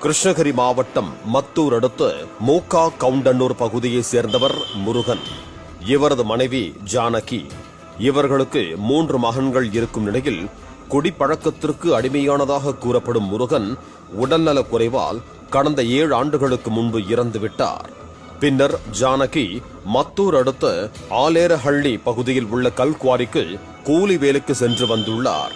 கிருஷ்ணகிரி மாவட்டம் மத்தூர் அடுத்த மூக்கா கவுண்டனூர் பகுதியைச் சேர்ந்தவர் முருகன். இவரது மனைவி ஜானகி. இவர்களுக்கு மூன்று மகன்கள் இருக்கும் நிலையில் குடிப்பழக்கத்திற்கு அடிமையானதாக கூறப்படும் முருகன் உடல்நலக் குறைவால் கடந்த ஏழு ஆண்டுகளுக்கு முன்பு இறந்து விட்டார். பின்னர் ஜானகி மத்தூர் அடுத்த ஆலேரஹள்ளி பகுதியில் உள்ள கல்குவாரிக்கு கூலி வேலைக்கு சென்று வந்துள்ளார்.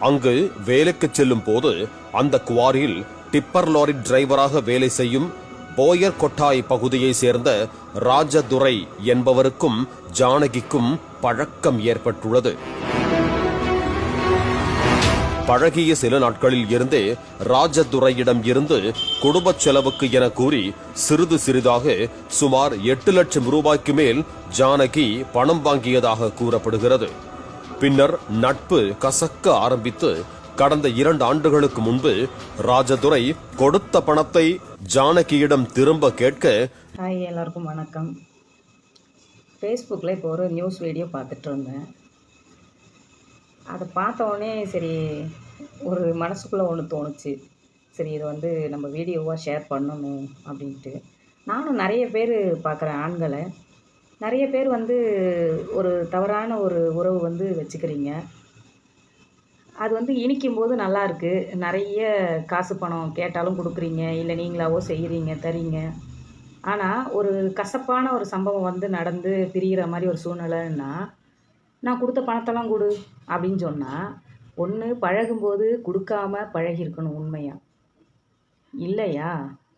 அங்கு வேலைக்கு செல்லும் போது அந்த குவாரியில் டிப்பர் லாரி டிரைவராக வேலை செய்யும் போயர் கொட்டாய் பகுதியை சேர்ந்த ராஜதுரை என்பவருக்கும் ஜானகிக்கும் பழக்கம் ஏற்பட்டுள்ளது. பழகிய சில நாட்களில் இருந்தே ராஜதுரையிடம் இருந்து குடும்ப செலவுக்கு என கூறி சிறிது சிறிதாக சுமார் எட்டு லட்சம் ரூபாய்க்கு மேல் ஜானகி பணம் வாங்கியதாக கூறப்படுகிறது. பின்னர் நட்பு கசக்க ஆரம்பித்து கடந்த இரண்டு ஆண்டுகளுக்கு முன்பு ராஜதுரை கொடுத்த பணத்தை ஜானகியிடம் திரும்ப கேட்க ஹாய் எல்லாருக்கும் வணக்கம். ஃபேஸ்புக்கில் இப்போ ஒரு நியூஸ் வீடியோ பார்த்துட்டு இருந்தேன். அதை பார்த்தோடனே சரி ஒரு மனசுக்குள்ளே ஒன்று தோணுச்சு. சரி இதை வந்து நம்ம வீடியோவாக ஷேர் பண்ணணும் அப்படின்ட்டு. நானும் நிறைய பேர் பார்க்குறேன் ஆண்களை. நிறைய பேர் வந்து ஒரு தவறான ஒரு உறவு வந்து வச்சுக்கிறீங்க. அது வந்து இனிக்கும் போது நல்லாயிருக்கு நிறைய காசு பணம் கேட்டாலும் கொடுக்குறீங்க இல்லை நீங்களாவோ செய்கிறீங்க தரீங்க. ஆனால் ஒரு கசப்பான ஒரு சம்பவம் வந்து நடந்து பிரிகிற மாதிரி ஒரு சூழ்நிலைன்னா நான் கொடுத்த பணத்தெல்லாம் கொடு அப்படின்னு சொன்னால் ஒன்று பழகும்போது கொடுக்காம பழகியிருக்கணும் உண்மையாக இல்லையா?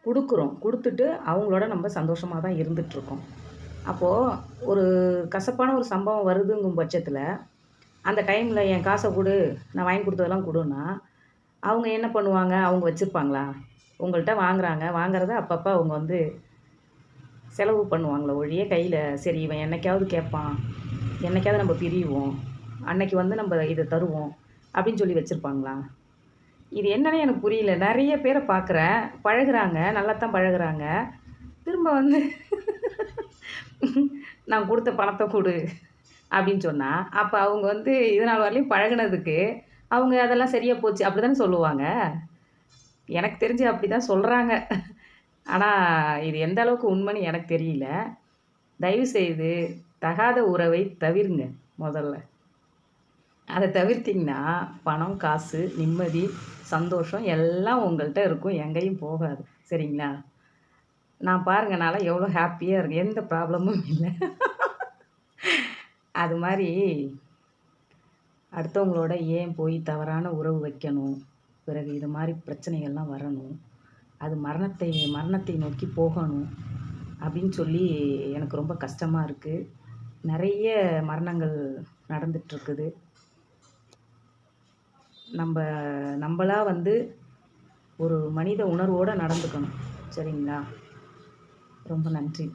கொடுக்குறோம். கொடுத்துட்டு அவங்களோட நம்ம சந்தோஷமாக தான் இருந்துகிட்ருக்கோம் அப்போது ஒரு கசப்பான ஒரு சம்பவம் வருதுங்கும் பட்சத்தில் அந்த டைமில் என் காசை கொடு நான் வாங்கி கொடுத்ததெல்லாம் கொடுன்னா அவங்க என்ன பண்ணுவாங்க? அவங்க வச்சுருப்பாங்களா? உங்கள்கிட்ட வாங்குறாங்க. வாங்குறத அப்பப்போ அவங்க வந்து செலவு பண்ணுவாங்களே ஒழிய கையில் சரி இவன் என்னைக்காவது கேட்பான். என்னைக்காவது நம்ம பிரிவோம். அன்னைக்கு வந்து நம்ம இதை தருவோம் அப்படின்னு சொல்லி வச்சுருப்பாங்களா? இது என்னன்னு எனக்கு புரியல. நிறைய பேரை பார்க்குறேன். பழகுறாங்க. நல்லா தான் பழகுறாங்க. திரும்ப வந்து நான் கொடுத்த பணத்தை கொடு. அப்படின்னு சொன்னால் அப்போ அவங்க வந்து இதனால் வரலையும் பழகுனதுக்கு அவங்க அதெல்லாம் சரியாக போச்சு அப்படி தானே சொல்லுவாங்க? எனக்கு தெரிஞ்சு அப்படி தான் சொல்கிறாங்க ஆனால் இது எந்த அளவுக்கு உண்மைன்னு எனக்கு தெரியல. தயவு செய்து தகாத உறவை தவிருங்க முதல்ல. அதை தவிர்த்திங்கன்னா பணம் காசு நிம்மதி சந்தோஷம் எல்லாம் உங்கள்கிட்ட இருக்கும் எங்கேயும் போகாது. சரிங்களா? நான் பாருங்கனால எவ்வளோ ஹாப்பியாக இருக்கேன். எந்த ப்ராப்ளமும் இல்லை. அது மாதிரி அடுத்தவங்களோட ஏன் போய் தவறான உறவு வைக்கணும்? பிறகு இது மாதிரி பிரச்சனைகள்லாம் வரணும். அது மரணத்தை மரணத்தை நோக்கி போகணும் அப்படின்னு சொல்லி எனக்கு ரொம்ப கஷ்டமாக இருக்குது நிறைய மரணங்கள் நடந்துட்டுருக்குது. நம்ம நம்மளாக வந்து ஒரு மனித உணர்வோடு நடந்துக்கணும். சரிங்களா? ரொம்ப நன்றி.